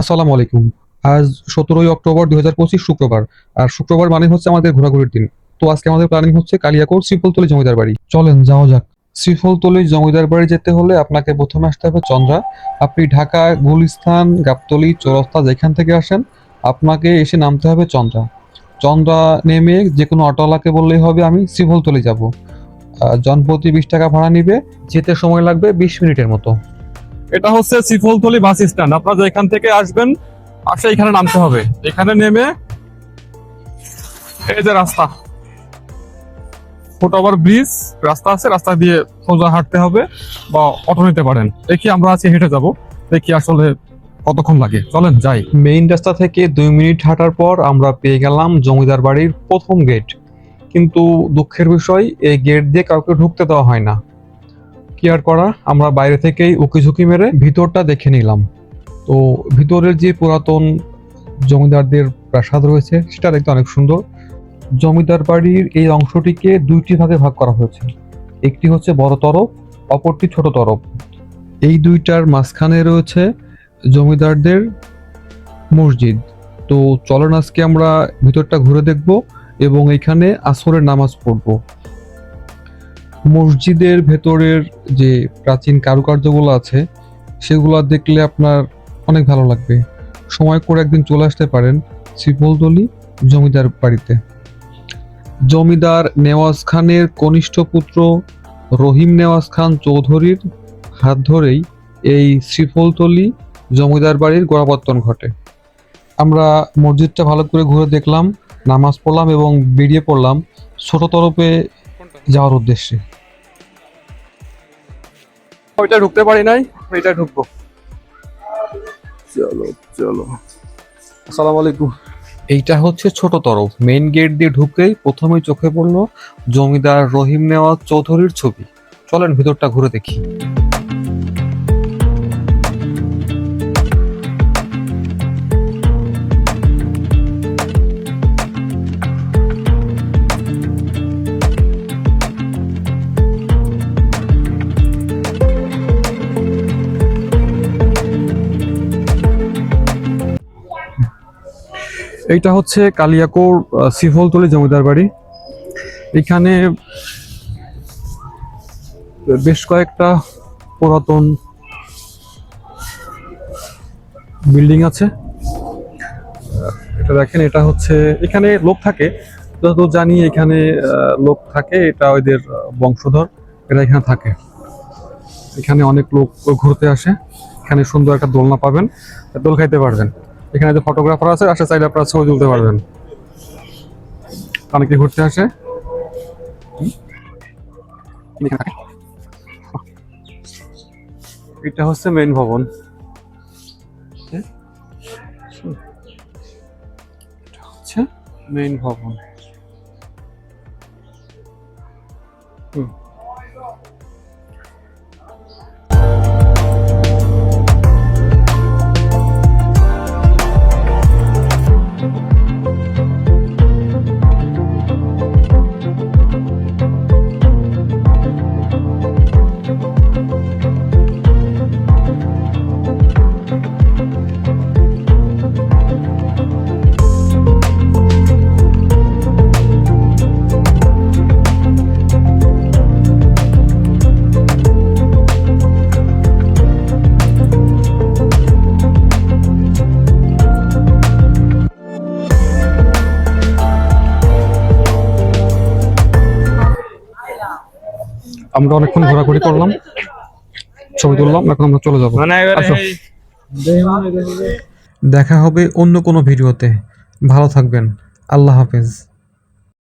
আসসালামু আলাইকুম। আজ সতেরোই অক্টোবর দুই হাজার পঁচিশ শুক্রবার আর শুক্রবার মানে হচ্ছে আমাদের ঘোরাঘুরির দিন। তো আজকে আমাদের প্ল্যানিং হচ্ছে কালিয়াকোট শ্রীফলতলি জমিদার বাড়ি। চলেন যাওয়া যাক। শ্রীফলতলি জমিদার বাড়ি যেতে হলে আপনাকে প্রথমে আসতে হবে চন্দ্রা। আপনি ঢাকা গুলিস্তান গাবতলি চৌরাস্তা যেখান থেকে আসেন আপনাকে এসে নামতে হবে চন্দ্রা। চন্দ্রা নেমে যে কোনো অটোওয়ালাকে বললেই হবে আমি শ্রীফলতলি যাব। জনপ্রতি বিশ টাকা ভাড়া নিবে যেতে সময় লাগবে বিশ মিনিটের মতো। এটা হচ্ছে শ্রীফলতলি বাস স্ট্যান্ড। আপনারা এখান থেকে আসবেন, আসে এখানে নামতে হবে। এখানে নেমে এই যে রাস্তা। ফুটওভার ব্রিজ, রাস্তা আছে, রাস্তা দিয়ে সোজা হাঁটতে হবে বা অটো নিতে পারেন। দেখি আমরা আছি হেঁটে যাব, দেখি আসলে কতক্ষণ লাগে। চলেন, যাই। মেইন রাস্তা থেকে দুই মিনিট হাঁটার পর আমরা পেয়ে গেলাম জমিদার বাড়ির প্রথম গেট কিন্তু দুঃখের বিষয়, এই গেট দিয়ে কাউকে ঢুকতে দেওয়া হয় না। কি আর করা, আমরা বাইরে থেকেই উকি ঝুঁকি মেরে ভিতরটা দেখে নিলাম। তো ভিতরের যে পুরাতন জমিদারদের প্রাসাদ রয়েছে, সেটা দেখতে অনেক সুন্দর। জমিদার বাড়ির এই অংশটিকে দুইটি ভাগে ভাগ করা হয়েছে। একটি হচ্ছে বড় তরফ, অপরটি ছোট তরফ। এই দুইটার মাঝখানে রয়েছে জমিদারদের মসজিদ। তো চলেন আজকে আমরা ভিতরটা ঘুরে দেখব এবং এখানে আসরের নামাজ পড়ব। মসজিদের ভেতরের যে প্রাচীন কারুকার্যগুলো আছে, সেগুলো দেখলে আপনার অনেক ভালো লাগবে। সময় করে একদিন চলে আসতে পারেন শ্রীফলতলি জমিদার বাড়িতে। জমিদার নেওয়াজ খানের কনিষ্ঠ পুত্র রহিম নেওয়াজ খান চৌধুরীর হাত ধরেই এই শ্রীফলতলি জমিদার বাড়ির গোড়াপত্তন ঘটে। আমরা মসজিদটা ভালো করে ঘুরে দেখলাম, নামাজ পড়লাম এবং বেরিয়ে পড়লাম ছোট তরফে যাওয়ার উদ্দেশ্যে। ওইটা ঢুকতে পারি নাই ওইটা ঢুকবো। চলো চলো। আসসালাম আলাইকুম। এইটা হচ্ছে ছোট তরফ মেইন গেট দিয়ে ঢুকেই প্রথমে চোখে পড়ল জমিদার রহিম নেওয়া চৌধুরীর ছবি। চলেন ভিতরটা ঘুরে দেখি। এইটা হচ্ছে কালিয়াকোর আহ, শ্রীফলতলি জমিদার বাড়ি। এখানে বেশ কয়েকটা পুরাতন বিল্ডিং আছে। এটা দেখেন এটা হচ্ছে এখানে লোক থাকে। যত জানি এখানে লোক থাকে। এটা ওদের বংশধর এরা এখানে থাকে। এখানে অনেক লোক ঘুরতে আসে। এখানে সুন্দর একটা দোলনা পাবেন। দোল খাইতে পারবেন। এখানে যে ফটোগ্রাফার আছে, আসে চাইলে আপনারা ছবি তুলতে পারবেন। অনেকে ঘুরতে আসে। এটা হচ্ছে মেইন ভবন। হচ্ছে মেইন ভবন। হুম। আমরা অনেকক্ষণ ঘোরাঘুরি করলাম। ছবি তুললাম এখন আমরা চলে যাব। দেখা হবে অন্য কোনো ভিডিওতে। ভালো থাকবেন। আল্লাহ হাফেজ।